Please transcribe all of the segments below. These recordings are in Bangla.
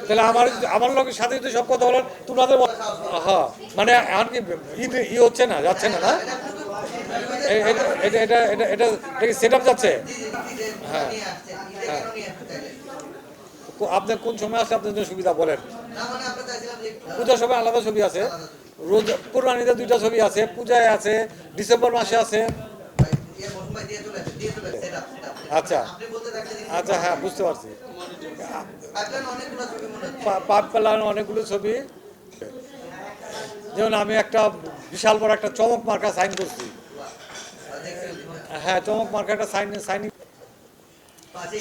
তাহলে আমার আমার লোকের সাথে যদি সব কথা বলেন তোমাদের হ্যাঁ মানে এখন কি ই- হচ্ছে না যাচ্ছে না না? এটা এটা এটা সেট আপ যাচ্ছে? হ্যাঁ কো- আপনার কোন সময় আসলে আপনার জন্য সুবিধা বলেন? পূজার সময় আলাদা ছবি আছে। রোজ কোরবানিতে দুইটা ছবি আছে পূজায় আছে ডিসেম্বর মাসে আছে। আচ্ছা। আচ্ছা হ্যাঁ বুঝতে পারছি। পাপ পেলানো অনেকগুলো ছবি। যেমন আমি একটা বিশাল বড় একটা চমক মার্কা সাইন করছি। হ্যাঁ চমক মার্কা একটা সাইন সাইন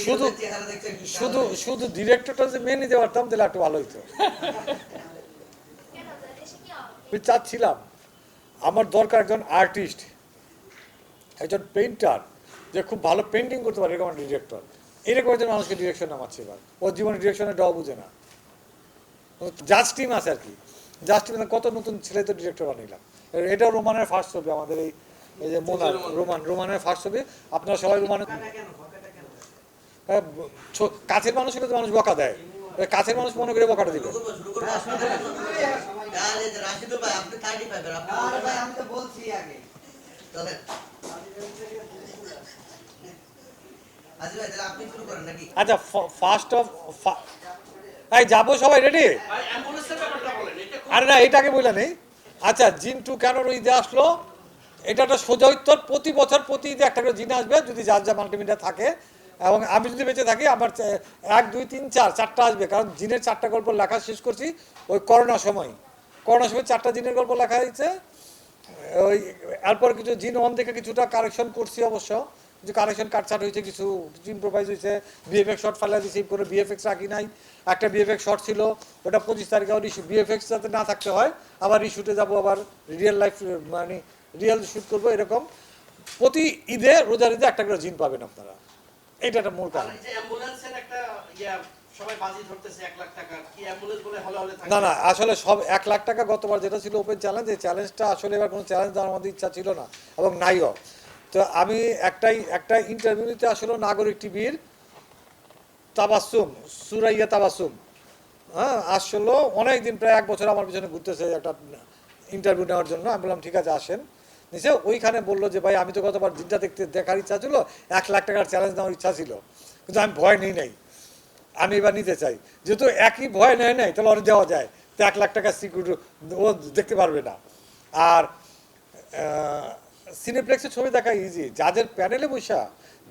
শুধু- শুধু শুধু ডিরেক্টরটা যে মেনে নিতে পারতাম, তাহলে একটু ভালো হতো আমি চাচ্ছিলাম, আমার দরকার একজন আর্টিস্ট একজন পেইন্টার যে খুব ভালো পেন্টিং করতে পারে এরকম ডিরেক্টর এরকম একজন মানুষকে ডিরেকশন নামাচ্ছে এবার। ওর জীবনে ডিরেকশনে দেওয়া বুঝে না। জাজ টিম আছে আর কি। জাজ টিমে কত নতুন ছেলে তো ডিরেক্টর বানাইলাম এ- এটাও রোমানের ফার্স্ট ছবি আমাদের এই এই যে মোনার রোমান রোমানের ফার্স্ট ছবি। আপনারা সবাই রোমানের হ্যাঁ, কাছের মানুষ হলে তো মানুষ বকা দেয়। কাছের মানুষ মনে করে বকাটা দিবে। আপনি 35 এর, আপনি আমি তো বলছি আগে। আচ্ছা ফার্স্ট অফ এই যাব সবাই রেডি আরে না এটাকে বলে নেই। আচ্ছা জিনটু কেন ঈদে আসলো? এটা একটা সোজা উত্তর প্রতি বছর প্রতি ঈদে একটা করে জিন আসবে যদি যার যা মাল্টিমিডিয়া থাকে। এবং আমি যদি বেঁচে থাকি আমার এক দুই তিন চার চারটা আসবে। কারণ জিনের চারটা গল্প লেখা শেষ করছি ওই করোনার সময়। করোনার সময় চারটা জিনের গল্প লেখা হয়েছে। ওই এরপর কিছু জিন অন থেকে কিছুটা কারেকশন করছি অবশ্য। কিছু কারেকশন কাটছাট হয়েছে কিছু কিছু ইম্প্রোভাইজ হয়েছে বিএফএক্স শর্ট ফেলা রিসিভ করে বিএফএক্স রাখি নাই। একটা বিএফএক্স শর্ট ছিল ওটা পঁচিশ তারিখে আবার ইস্যু বিএফএক্স যাতে না থাকতে হয় আবার ইস্যুতে যাব আবার রিয়েল লাইফ মানে রিয়েল শ্যুট করব এরকম। প্রতি ঈদে রোজার ঈদে একটা করে জিন পাবেন আপনারা। এটা একটা মূল কারণ। যে না না আসলে সব এক লাখ টাকা গতবার যেটা ছিল ওপেন চ্যালেঞ্জ এই চ্যালেঞ্জটা আসলে এবার কোনো চ্যালেঞ্জ দেওয়ার আমাদের ইচ্ছা ছিল না এবং নাইও। তো আমি একটাই, একটা ইন্টারভিউ নিতে আসলে নাগরিক টিভির তাবাসুম সুরাইয়া তাবাসুম হ্যাঁ আসলো অনেক দিন প্রায় এক বছর আমার পিছনে ঘুরতেছে একটা ইন্টারভিউ নেওয়ার জন্য। আমি বললাম, ঠিক আছে, আসেন। নিচে ওইখানে বলল যে, ভাই, আমি তো গতবার দিনটা দেখতে, দেখার ইচ্ছা ছিল, এক লাখ টাকার চ্যালেঞ্জ নেওয়ার ইচ্ছা ছিল। কিন্তু আমি ভয় নেই নাই। আমি এবার নিতে চাই। যেহেতু একই ভয় নেয় নাই, তাহলে ওর দেওয়া যায়। তো এক লাখ টাকা সিকিউরিটি ও দেখতে পারবে না। আর সিনেপ্লেক্সে ছবি দেখা ইজি যাদের প্যানেলে বসা,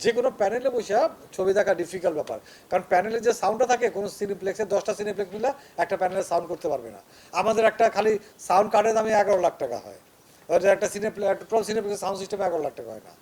যে কোনো প্যানেলে বসা ছবি দেখা ডিফিকাল্ট ব্যাপার। কারণ প্যানেলে যে সাউন্ডটা থাকে, কোনো সিনেপ্লেক্সে দশটা সিনেপ্লেক্স মিলে একটা প্যানেলে সাউন্ড করতে পারবে না। আমাদের একটা খালি সাউন্ড কার্ডের দামে এগারো লাখ টাকা হয়। একটা সিনেপ্লে একটা সিনেপ্লেক্সের সাউন্ড সিস্টেমে এগারো লাখ টাকা হয় না।